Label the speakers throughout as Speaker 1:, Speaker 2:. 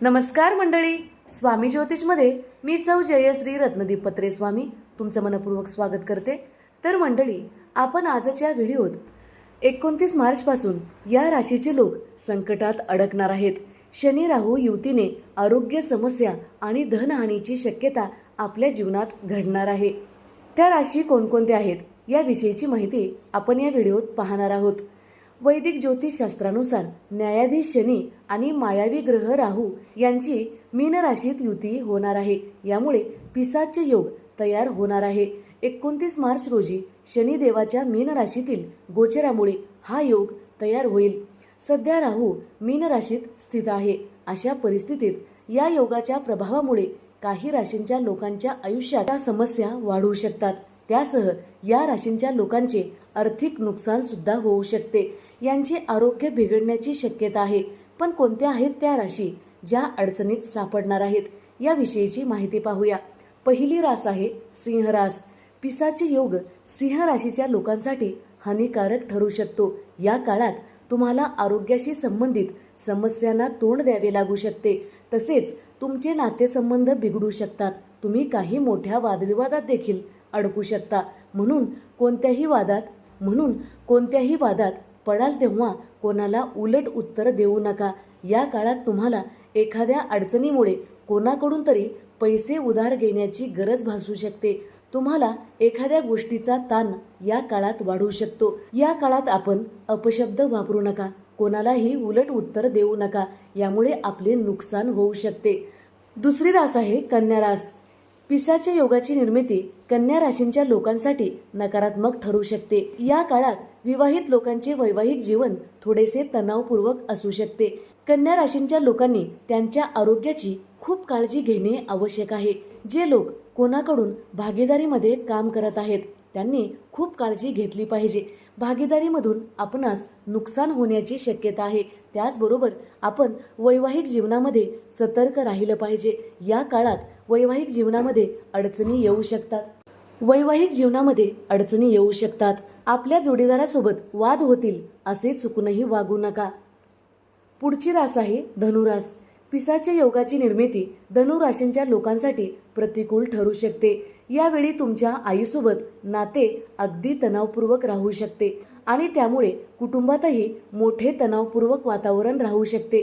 Speaker 1: नमस्कार मंडळी स्वामी ज्योतिषमध्ये मी सौ जयश्री रत्नदीप पत्रे स्वामी तुमचं मनपूर्वक स्वागत करते. तर मंडळी आपण आजच्या व्हिडिओत एकोणतीस मार्चपासून या राशीचे लोक संकटात अडकणार आहेत. शनी राहू युतीने आरोग्य समस्या आणि धनहानीची शक्यता आपल्या जीवनात घडणार आहे. त्या राशी कोणकोणत्या आहेत याविषयीची माहिती आपण या व्हिडिओत पाहणार आहोत. वैदिक ज्योतिषशास्त्रानुसार न्यायाधीश शनी आणि मायावी ग्रह राहू यांची मीन राशीत युती होणार आहे. यामुळे पिसाचे योग तयार होणार आहे. एकोणतीस मार्च रोजी शनिदेवाच्या मीन राशीतील गोचरामुळे हा योग तयार होईल. सध्या राहू मीन राशीत स्थित आहे. अशा परिस्थितीत या योगाच्या प्रभावामुळे काही राशींच्या लोकांच्या आयुष्यात समस्या वाढू शकतात. त्यासह या राशींच्या लोकांचे आर्थिक नुकसानसुद्धा होऊ शकते. यांचे आरोग्य बिघडण्याची शक्यता आहे पण कोणत्या आहेत त्या राशी ज्या अडचणीत सापडणार आहेत याविषयीची माहिती पाहूया. पहिली रास आहे सिंहरास. पिसाचे योग सिंह राशीच्या लोकांसाठी हानिकारक ठरू शकतो. या काळात तुम्हाला आरोग्याशी संबंधित समस्यांना तोंड द्यावे लागू शकते. तसेच तुमचे नातेसंबंध बिघडू शकतात. तुम्ही काही मोठ्या वादविवादात देखील अडकू शकता. म्हणून कोणत्याही वादात म्हणून कोणत्याही वादात पडाल तेव्हा कोणाला उलट उत्तर देऊ नका. या काळात तुम्हाला एखाद्या अडचणीमुळे कोणाकडून तरी पैसे उधार घेण्याची गरज भासू शकते. तुम्हाला एखाद्या गोष्टीचा ताण या काळात वाढू शकतो. या काळात आपण अपशब्द वापरू नका. कोणालाही उलट उत्तर देऊ नका. यामुळे आपले नुकसान होऊ शकते. दुसरी रास आहे कन्या रास. पिसाच्या योगाची निर्मिती कन्या राशींच्या लोकांसाठी नकारात्मक ठरू शकते. या काळात विवाहित लोकांचे वैवाहिक जीवन थोडेसे तणावपूर्वक असू शकते. कन्या राशींच्या लोकांनी त्यांच्या आरोग्याची खूप काळजी घेणे आवश्यक आहे. जे लोक कोणाकडून भागीदारीमध्ये काम करत आहेत त्यांनी खूप काळजी घेतली पाहिजे. भागीदारीमधून आपणास नुकसान होण्याची शक्यता आहे. त्याचबरोबर आपण वैवाहिक जीवनामध्ये सतर्क राहिलं पाहिजे. या काळात वैवाहिक जीवनामध्ये अडचणी येऊ शकतात. वैवाहिक जीवनामध्ये अडचणी येऊ शकतात. आपल्या जोडीदारासोबत वाद होतील असे चुकूनही वागू नका. पुढची रास आहे धनुरास. पिसाच्या योगाची निर्मिती धनुराशींच्या लोकांसाठी प्रतिकूल ठरू शकते. यावेळी तुमच्या आईसोबत नाते अगदी तणावपूर्वक राहू शकते आणि त्यामुळे कुटुंबातही मोठे तणावपूर्वक वातावरण राहू शकते.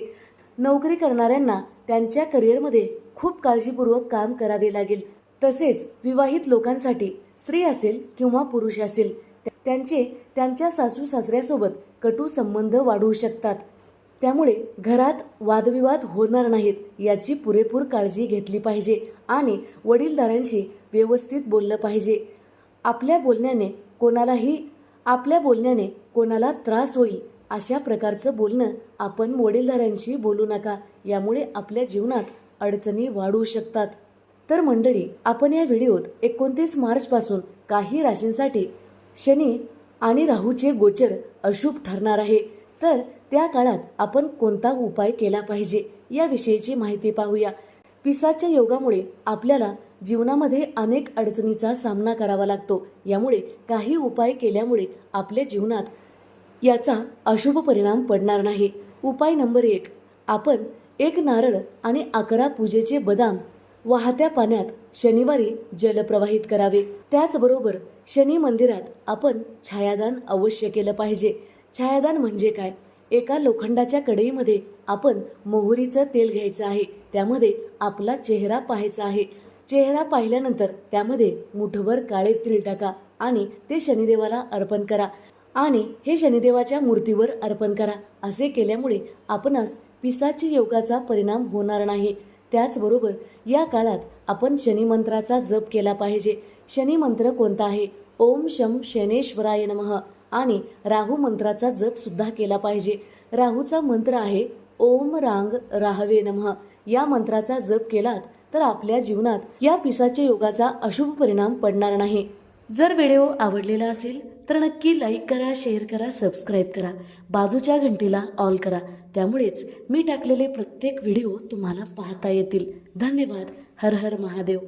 Speaker 1: नोकरी करणाऱ्यांना त्यांच्या करिअरमध्ये खूप काळजीपूर्वक काम करावे लागेल. तसेच विवाहित लोकांसाठी स्त्री असेल किंवा पुरुष असेल त्यांचे त्यांच्या सासू सासऱ्यासोबत कटू संबंध वाढवू शकतात. त्यामुळे घरात वादविवाद होणार नाहीत याची पुरेपूर काळजी घेतली पाहिजे आणि वडीलधाऱ्यांशी व्यवस्थित बोललं पाहिजे. आपल्या बोलण्याने कोणालाही आपल्या बोलण्याने कोणाला त्रास होईल अशा प्रकारचं बोलणं आपण वडीलधाऱ्यांशी बोलू नका यामुळे आपल्या जीवनात अडचणी वाढू शकतात. तर मंडळी आपण या व्हिडिओत एकोणतीस मार्चपासून काही राशींसाठी शनी आणि राहूचे गोचर अशुभ ठरणार आहे. तर त्या काळात आपण कोणता उपाय केला पाहिजे याविषयीची माहिती पाहूया. पिसाच्या योगामुळे आपल्याला जीवनामध्ये अनेक अडचणीचा सामना करावा लागतो. यामुळे काही उपाय केल्यामुळे आपल्या जीवनात याचा अशुभ परिणाम पडणार नाही. उपाय नंबर एक आपण एक नारळ आणि अकरा पूजेचे बदाम वाहत्या पाण्यात शनिवारी जलप्रवाहित करावे. त्याचबरोबर शनी मंदिरात आपण छायादान अवश्य केलं पाहिजे. छायादान म्हणजे काय? एका लोखंडाच्या कढईमध्ये आपण मोहरीचं तेल घ्यायचं आहे. त्यामध्ये आपला चेहरा पाहायचा आहे. चेहरा पाहिल्यानंतर त्यामध्ये मुठभर काळे तिळ टाका आणि ते शनिदेवाला अर्पण करा. आणि हे शनिदेवाच्या मूर्तीवर अर्पण करा. असे केल्यामुळे आपणास पिसाची योगाचा परिणाम होणार नाही. त्याचबरोबर या काळात आपण शनिमंत्राचा जप केला पाहिजे. शनिमंत्र कोणता आहे? ओम शम शनेश्वराय नमः. आणि राहू मंत्राचा जप सुद्धा केला पाहिजे. राहूचा मंत्र आहे ओम रांग राहवे नमः. या मंत्राचा जप केलात तर आपल्या जीवनात या पिसाच्या योगाचा अशुभ परिणाम पडणार नाही. जर व्हिडिओ आवडलेला असेल तर नक्की लाईक करा शेअर करा सबस्क्राईब करा. बाजूच्या घंटीला ऑल करा. त्यामुळेच मी टाकलेले प्रत्येक व्हिडिओ तुम्हाला पाहता येतील. धन्यवाद. हर हर महादेव.